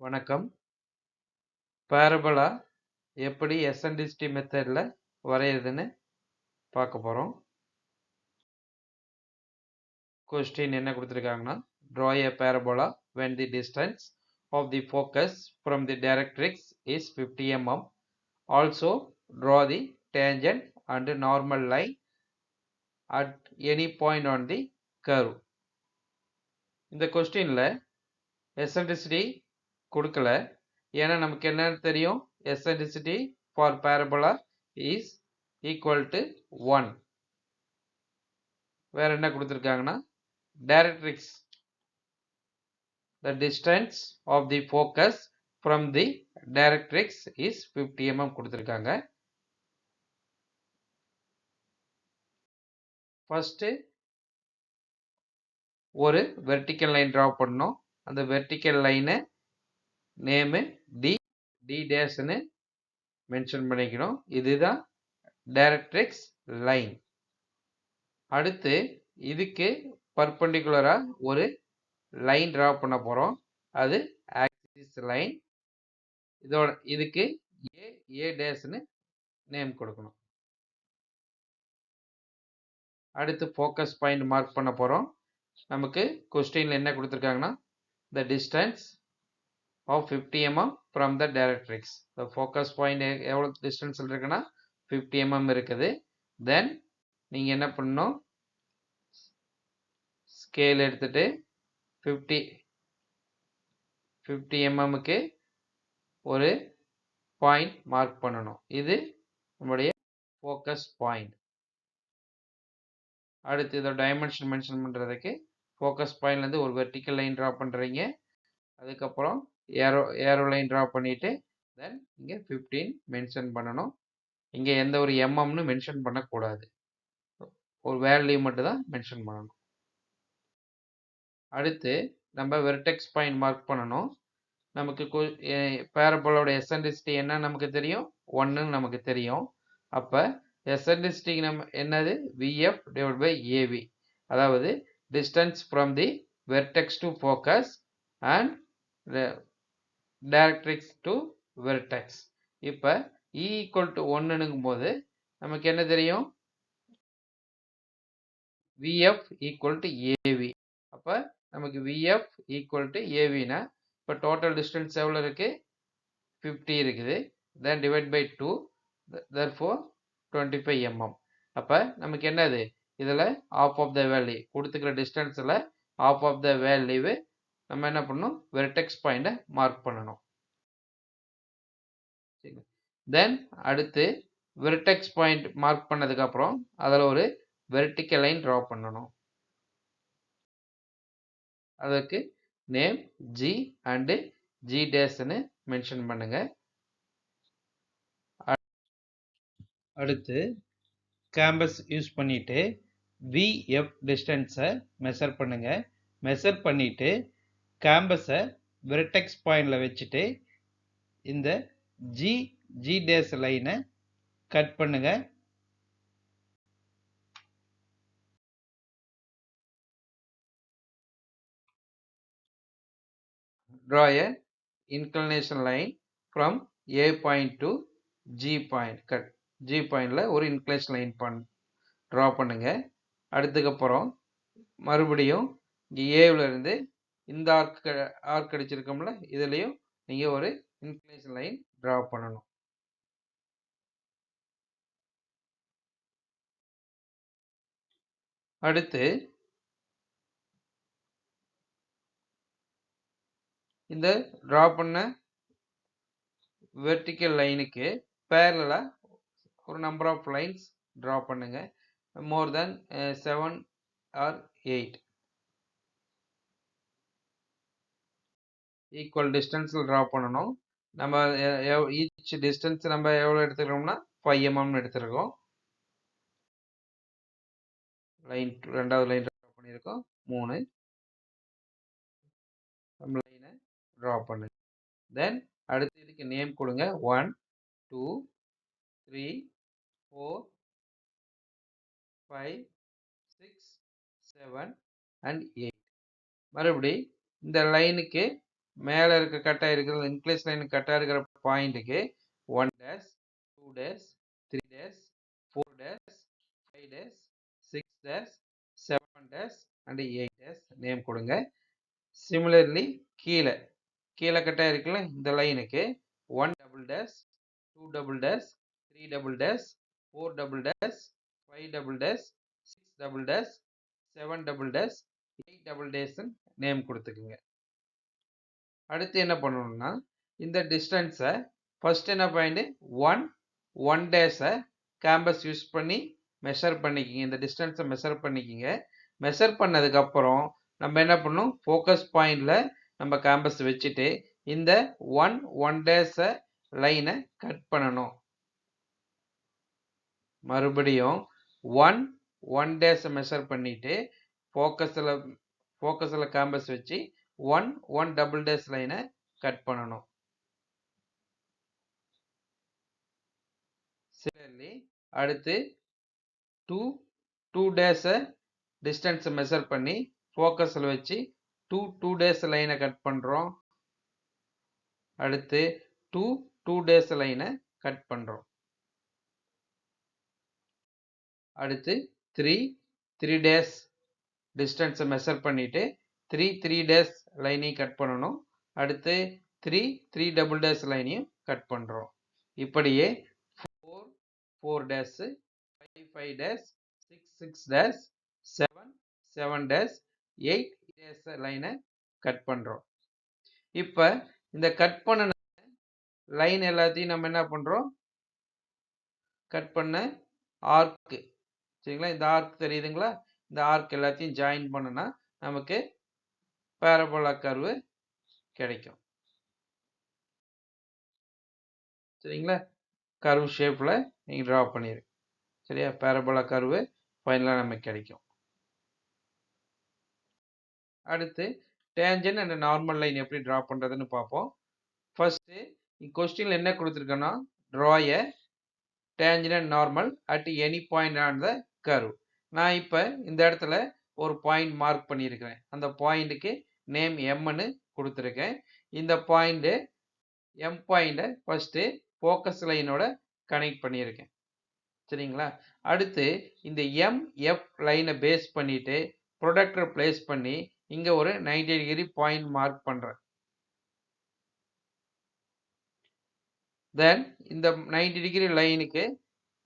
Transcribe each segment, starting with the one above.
வணக்கம் பேரபலா எப்படி எஸ்என்டிஸ்டி மெத்தடில் வரைகிறதுன்னு பார்க்க போகிறோம் கொஸ்டின் என்ன கொடுத்துருக்காங்கன்னா draw a parabola when the distance of the focus from the directrix is fifty mm also draw the tangent and normal line at any point on the curve இந்த கொஸ்டினில் eccentricity கொடுக்கல. ஏன்னா நமக்கு என்னன்னு தெரியும்? Eccentricity for parabola is equal to one வேற என்ன கொடுத்துருக்காங்கன்னா? Directrix the distance of the focus from the directrix is fifty mm கொடுத்துருக்காங்க. ஃபஸ்ட்டு ஒரு வெர்டிக்கல் லைன் ட்ரா பண்ணோம் அந்த வெர்டிக்கல் லைனை நேமு டி டி டேஷ்னு மென்ஷன் பண்ணிக்கணும். இதுதான் டைரக்ட்ரிக்ஸ் லைன் அடுத்து இதுக்கு பர்பண்டிகுலராக ஒரு லைன் ட்ரா பண்ண போகிறோம் அது ஆக்சிஸ் லைன் இதோட இதுக்கு ஏ ஏ டேஸ்னு நேம் கொடுக்கணும். அடுத்து ஃபோக்கஸ் பாயிண்ட் மார்க் பண்ண போகிறோம் நமக்கு கொஸ்டினில் என்ன கொடுத்துருக்காங்கன்னா the distance of fifty mm from the directrix the focus point எவ்வளோ டிஸ்டன்ஸில் இருக்குன்னா ஃபிஃப்டி எம்எம் இருக்குது. தென் நீங்கள் என்ன பண்ணணும்? ஸ்கேல் எடுத்துகிட்டு ஃபிஃப்டி ஃபிஃப்டி எம்எம்முக்கு ஒரு பாயிண்ட் மார்க் பண்ணணும். இது நம்முடைய ஃபோக்கஸ் பாயிண்ட் அடுத்து இதோட டைமென்ஷன் மென்ஷன் பண்ணுறதுக்கு ஃபோக்கஸ் பாயிண்ட்லேருந்து ஒரு வெர்டிக்கல் லைன் ட்ரா பண்ணுறீங்க அதுக்கப்புறம் ஏரோ ஏரோ லைன் ட்ரா பண்ணிவிட்டு தென் இங்கே ஃபிஃப்டீன் மென்ஷன் பண்ணணும். இங்கே எந்த ஒரு எம்எம்னு மென்ஷன் பண்ணக்கூடாது. ஒரு வேல்யூ மட்டும் தான் மென்ஷன் பண்ணணும். அடுத்து நம்ம வெர்டெக்ஸ் பாயிண்ட் மார்க் பண்ணணும். நமக்கு பேரபோலோட எஸ்என்டிசிட்டி என்ன நமக்கு தெரியும்? ஒன்றுன்னு நமக்கு தெரியும். அப்போ எஸ்என்டிசிட்டிக்கு நம்ம என்னது? விஎஃப் டிவைட் பை ஏவி அதாவது distance from the vertex to focus and directrix to vertex இப்போ இ e ஈக்குவல் டு ஒன்றுங்கும் போது நமக்கு என்ன தெரியும்? விஎஃப் ஈக்குவல் டு ஏவி அப்போ நமக்கு விஎஃப் ஈக்குவல் டு ஏவினா இப்போ டோட்டல் டிஸ்டன்ஸ் எவ்வளோ இருக்குது ஃபிஃப்டி இருக்குது. Then divide by two Dhar four twenty five mm அப்போ நமக்கு என்னது? இதில் ஆஃப் ஆஃப் த வேல்யூ கொடுத்துக்கிற டிஸ்டன்ஸில் ஆஃப் ஆஃப் த வேல்யூவு நம்ம என்ன பண்ணணும்? வெர்டெக்ஸ் பாயிண்ட்டை மார்க் பண்ணணும். தென் அடுத்து வெர்டெக்ஸ் பாயிண்ட் மார்க் பண்ணதுக்கப்புறம் அதில் ஒரு வெர்டிக்கல் லைன் ட்ரா பண்ணணும். அதற்கு நேம் ஜி அண்டு ஜி டேஸ்ன்னு மென்ஷன் பண்ணுங்க. அடுத்து கேம்பஸ் யூஸ் பண்ணிட்டு விஎஃப் டிஸ்டன்ஸை மெஷர் பண்ணுங்க. மெஷர் பண்ணிட்டு கேம்பஸை வெர்டெக்ஸ் பாயிண்டில் வச்சுட்டு இந்த ஜி ஜி டேஸ் லைனை கட் பண்ணுங்க. Draw a inclination line from A point to G point. Cut. G பாயிண்டில் ஒரு இன்க்ளேஷன் லைன் பண் ட்ரா பண்ணுங்க. அடுத்துக்கப்புறம் மறுபடியும் இங்கே ஏவிலிருந்து இந்த ஆர்க் ஆர்க் அடிச்சிருக்கோம்ல இதுலேயும் நீங்கள் ஒரு இன்க்ளேஷன் லைன் ட்ரா பண்ணணும். அடுத்து இந்த ட்ரா பண்ண வெர்டிக்கல் லைனுக்கு பேரலாக ஒரு நம்பர் ஆஃப் லைன்ஸ் ட்ரா பண்ணுங்கள் more then seven or eight equal டிஸ்டன்ஸில் ட்ரா பண்ணணும். நம்ம ஈச் டிஸ்டன்ஸ் நம்ம எவ்வளோ எடுத்துக்கிறோம்னா ஃபைவ் எம்எம்னு எடுத்துருக்கோம். லைன் ரெண்டாவது லைன் ட்ரா பண்ணியிருக்கோம். மூணு. நம்ம லைனை ட்ரா பண்ணுங்க தென் அடுத்து இதுக்கு நேம் கொடுங்க. One two three four five six seven and eight மறுபடி இந்த லைனுக்கு மேலே இருக்க கட்டாக இருக்கிற இன்க்ளேஸ் லைன் கட்டாக இருக்கிற பாயிண்ட்டுக்கு one dash two dash three dash four dash five dash six dash seven dash and eight dash name கொடுங்க. சிமிலர்லி கீழே கீழே கட்டாக இருக்குல்ல இந்த லைனுக்கு one double dash two double dash three double dash four double dash five double dash six double dash seven double dash eight double டேஸ்ன்னு name கொடுத்துக்குங்க. அடுத்து என்ன பண்ணணும்னா இந்த டிஸ்டன்ஸை ஃபஸ்ட் என்ன பாயிண்ட் ஒன் ஒன் டேஸை கேம்பஸ் யூஸ் பண்ணி மெஷர் பண்ணிக்கிங்க. இந்த டிஸ்டன்ஸை மெஷர் பண்ணிக்கிங்க. மெஷர் பண்ணதுக்கப்புறம் நம்ம என்ன பண்ணணும்? ஃபோக்கஸ் பாயிண்டில் நம்ம கேம்பஸ் வச்சுட்டு இந்த ஒன் ஒன் டேஸை லைனை கட் பண்ணணும். மறுபடியும் ஒன் ஒன் டேஸை மெஷர் பண்ணிவிட்டு ஃபோக்கஸில் ஃபோக்கஸில் கேம்பஸ் வச்சு ஒன் ஒன் டபுள் டேஸ் லைனை கட் பண்ணணும். சிலர்லி அடுத்து டூ டூ டேஸை டிஸ்டன்ஸை மெஷர் பண்ணி ஃபோக்கஸில் வச்சு டூ டூ டேஸ் லைனை கட் பண்ணுறோம் அடுத்து டூ டூ டேஸ் லைனை கட் பண்ணுறோம் அடுத்து த்ரீ த்ரீ டேஸ் டிஸ்டன்ஸை மெஷர் பண்ணிவிட்டு த்ரீ த்ரீ டேஸ் லைனையும் கட் பண்ணணும். அடுத்து த்ரீ த்ரீ டபுள் டேஸ் லைனையும் கட் பண்ணுறோம் இப்படியே four four dash five five dash six six dash seven seven dash eight dash லைனை கட் பண்ணுறோம் இப்போ இந்த கட் பண்ண லைன் எல்லாத்தையும் நம்ம என்ன பண்ணுறோம் கட் பண்ண ஆர்க்கு சரிங்களா? இந்த ஆர்க் தெரியுதுங்களா? இந்த ஆர்க் எல்லாத்தையும் ஜாயின் பண்ணுனா நமக்கு பேரபோலா கர்வு கிடைக்கும். சரிங்களா? கர்வ் ஷேப்பில் நீங்கள் ட்ரா பண்ணிடு சரியா? பேரபோலா கர்வு ஃபைனலாக நமக்கு கிடைக்கும். அடுத்து டேஞ்சன் அண்ட் நார்மல் லைன் எப்படி ட்ரா பண்ணுறதுன்னு பார்ப்போம் ஃபஸ்ட்டு கொஸ்டினில் என்ன கொடுத்துருக்கோன்னா draw a tangent and normal at any point on the curve நான் இப்போ இந்த இடத்துல ஒரு பாயிண்ட் மார்க் பண்ணியிருக்கிறேன் அந்த பாயிண்ட்டுக்கு நேம் எம்னு கொடுத்துருக்கேன். இந்த பாயிண்ட்டு எம் பாயிண்ட்டை ஃபஸ்ட்டு ஃபோக்கஸ் லைனோட கனெக்ட் பண்ணியிருக்கேன். சரிங்களா? அடுத்து இந்த எம் எஃப் லைனை பேஸ் பண்ணிவிட்டு ப்ரொடக்டர் பிளேஸ் பண்ணி இங்கே ஒரு நைன்டி டிகிரி பாயிண்ட் மார்க் பண்ணுறேன் தென் இந்த நைன்டி டிகிரி லைனுக்கு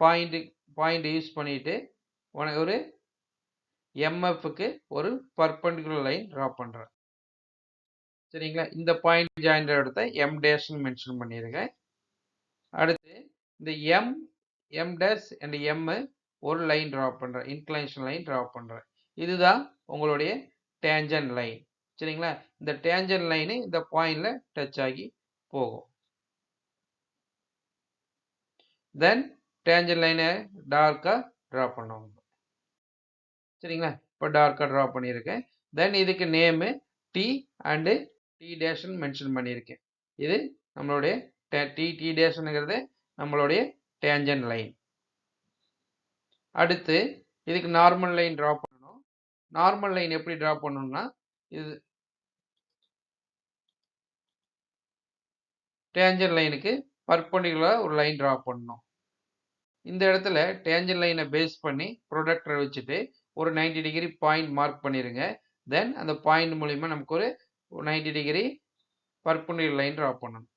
பாயிண்ட் பாயிண்ட் யூஸ் பண்ணிவிட்டு உனக்கு ஒரு எம்எஃப்க்கு ஒரு பர்பண்டிகுலர் லைன் ட்ரா பண்ணுறேன் சரிங்களா? இந்த பாயிண்ட் ஜாயின் இடத்த எம் டேஷ்னு மென்ஷன் பண்ணியிருக்கேன் அடுத்து இந்த M M dash and M ஒரு லைன் ட்ரா பண்ணுறேன் இன்க்ளைனேஷன் லைன் ட்ரா பண்ணுறேன் இதுதான் உங்களுடைய டேஞ்சன் லைன் சரிங்களா? இந்த டேஞ்சன் லைனு இந்த பாயிண்டில் டச் ஆகி போகும். தென் டேஞ்சன் லைனை டார்க்காக ட்ரா பண்ணுவோம். சரிங்களா? இப்போ டார்க்காக ட்ரா பண்ணியிருக்கேன். தென் இதுக்கு நேமு டி அண்டு டி டேஷன் மென்ஷன் பண்ணியிருக்கேன். இது நம்மளுடைய டி டி டேஷனுங்கிறது நம்மளுடைய டேஞ்சன் லைன் அடுத்து இதுக்கு நார்மல் லைன் ட்ரா பண்ணணும். நார்மல் லைன் எப்படி ட்ரா பண்ணணும்னா இது டேஞ்சன் லைனுக்கு பர்பண்டிகுலராக ஒரு லைன் ட்ரா பண்ணணும். இந்த இடத்துல டேஞ்சன் லைனை பேஸ் பண்ணி ப்ரொடக்டரை வச்சுட்டு ஒரு நைன்டி டிகிரி பாயிண்ட் மார்க் பண்ணிடுங்க தென் அந்த பாயிண்ட் மூலிமா நமக்கு ஒரு ninety degree perpendicular line draw பண்ணணும்.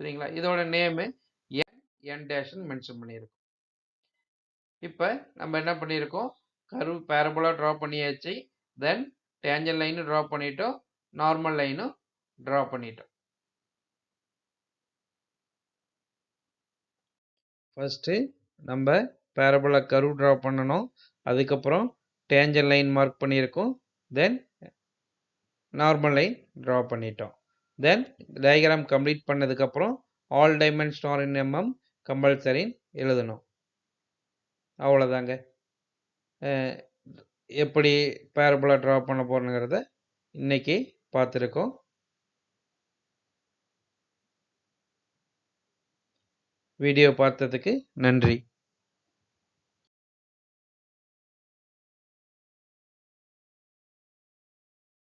சரிங்களா? இதோட நேமு என் என் டேஷ்னு மென்ஷன் பண்ணியிருக்கோம். இப்போ நம்ம என்ன பண்ணியிருக்கோம்? கரு பேரபுலாக ட்ரா பண்ணியாச்சு. தென் டேஞ்சல் லைனும் ட்ரா பண்ணிட்டோம். நார்மல் லைனும் ட்ரா பண்ணிட்டோம். ஃபஸ்ட்டு நம்ம பேரபோலா கர்வ் ட்ரா பண்ணணும். அதுக்கப்புறம் டேஞ்சல் லைன் மார்க் பண்ணியிருக்கோம். தென் நார்மல் லைன் ட்ரா பண்ணிட்டோம். தென் டயக்ராம் கம்ப்ளீட் பண்ணதுக்கப்புறம் all dimension are in mm கம்பல்சரின்னு எழுதணும். அவ்வளோதாங்க. எப்படி பேரபுலாக ட்ரா பண்ண போகிறோங்கிறத இன்றைக்கி பார்த்துருக்கோம். வீடியோ பார்த்ததுக்கு நன்றி.